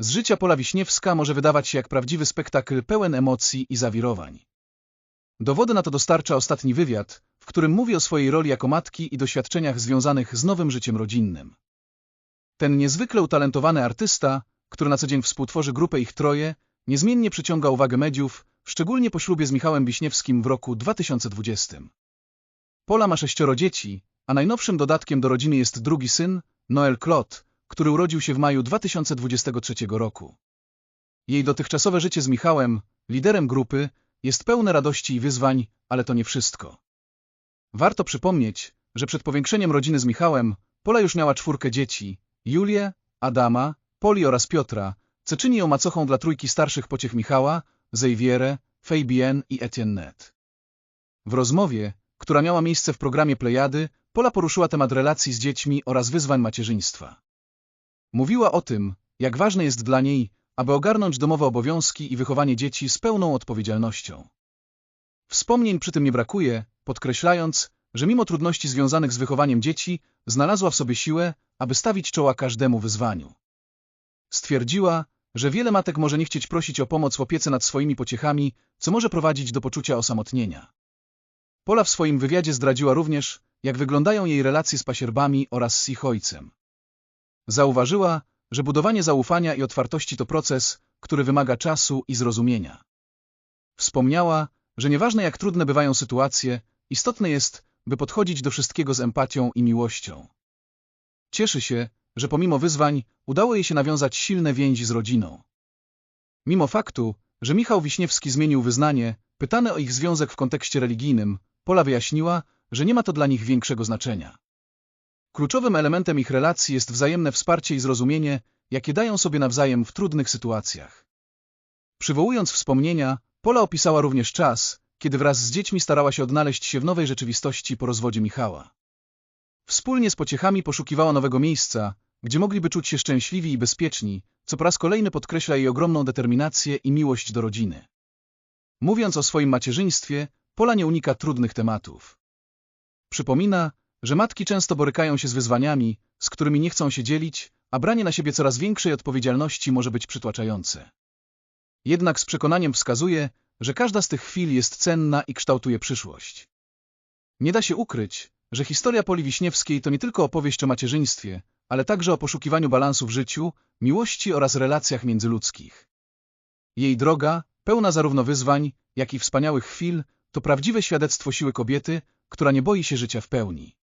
Z życia Pola Wiśniewska może wydawać się jak prawdziwy spektakl pełen emocji i zawirowań. Dowody na to dostarcza ostatni wywiad, w którym mówi o swojej roli jako matki i doświadczeniach związanych z nowym życiem rodzinnym. Ten niezwykle utalentowany artysta, który na co dzień współtworzy grupę Ich Troje, niezmiennie przyciąga uwagę mediów, szczególnie po ślubie z Michałem Wiśniewskim w roku 2020. Pola ma sześcioro dzieci, a najnowszym dodatkiem do rodziny jest drugi syn, Noel Claude, który urodził się w maju 2023 roku. Jej dotychczasowe życie z Michałem, liderem grupy, jest pełne radości i wyzwań, ale to nie wszystko. Warto przypomnieć, że przed powiększeniem rodziny z Michałem, Pola już miała czwórkę dzieci, Julię, Adama, Poli oraz Piotra, co czyni ją macochą dla trójki starszych pociech Michała, Xavierę, Fabienne i Etienne. W rozmowie, która miała miejsce w programie Plejady, Pola poruszyła temat relacji z dziećmi oraz wyzwań macierzyństwa. Mówiła o tym, jak ważne jest dla niej, aby ogarnąć domowe obowiązki i wychowanie dzieci z pełną odpowiedzialnością. Wspomnień przy tym nie brakuje, podkreślając, że mimo trudności związanych z wychowaniem dzieci, znalazła w sobie siłę, aby stawić czoła każdemu wyzwaniu. Stwierdziła, że wiele matek może nie chcieć prosić o pomoc w opiece nad swoimi pociechami, co może prowadzić do poczucia osamotnienia. Pola w swoim wywiadzie zdradziła również, jak wyglądają jej relacje z pasierbami oraz z ich ojcem. Zauważyła, że budowanie zaufania i otwartości to proces, który wymaga czasu i zrozumienia. Wspomniała, że nieważne jak trudne bywają sytuacje, istotne jest, by podchodzić do wszystkiego z empatią i miłością. Cieszy się, że pomimo wyzwań udało jej się nawiązać silne więzi z rodziną. Mimo faktu, że Michał Wiśniewski zmienił wyznanie, pytane o ich związek w kontekście religijnym, Pola wyjaśniła, że nie ma to dla nich większego znaczenia. Kluczowym elementem ich relacji jest wzajemne wsparcie i zrozumienie, jakie dają sobie nawzajem w trudnych sytuacjach. Przywołując wspomnienia, Pola opisała również czas, kiedy wraz z dziećmi starała się odnaleźć się w nowej rzeczywistości po rozwodzie Michała. Wspólnie z pociechami poszukiwała nowego miejsca, gdzie mogliby czuć się szczęśliwi i bezpieczni, co po raz kolejny podkreśla jej ogromną determinację i miłość do rodziny. Mówiąc o swoim macierzyństwie, Pola nie unika trudnych tematów. Przypomina, że matki często borykają się z wyzwaniami, z którymi nie chcą się dzielić, a branie na siebie coraz większej odpowiedzialności może być przytłaczające. Jednak z przekonaniem wskazuje, że każda z tych chwil jest cenna i kształtuje przyszłość. Nie da się ukryć, że historia Poli Wiśniewskiej to nie tylko opowieść o macierzyństwie, ale także o poszukiwaniu balansu w życiu, miłości oraz relacjach międzyludzkich. Jej droga, pełna zarówno wyzwań, jak i wspaniałych chwil, to prawdziwe świadectwo siły kobiety, która nie boi się życia w pełni.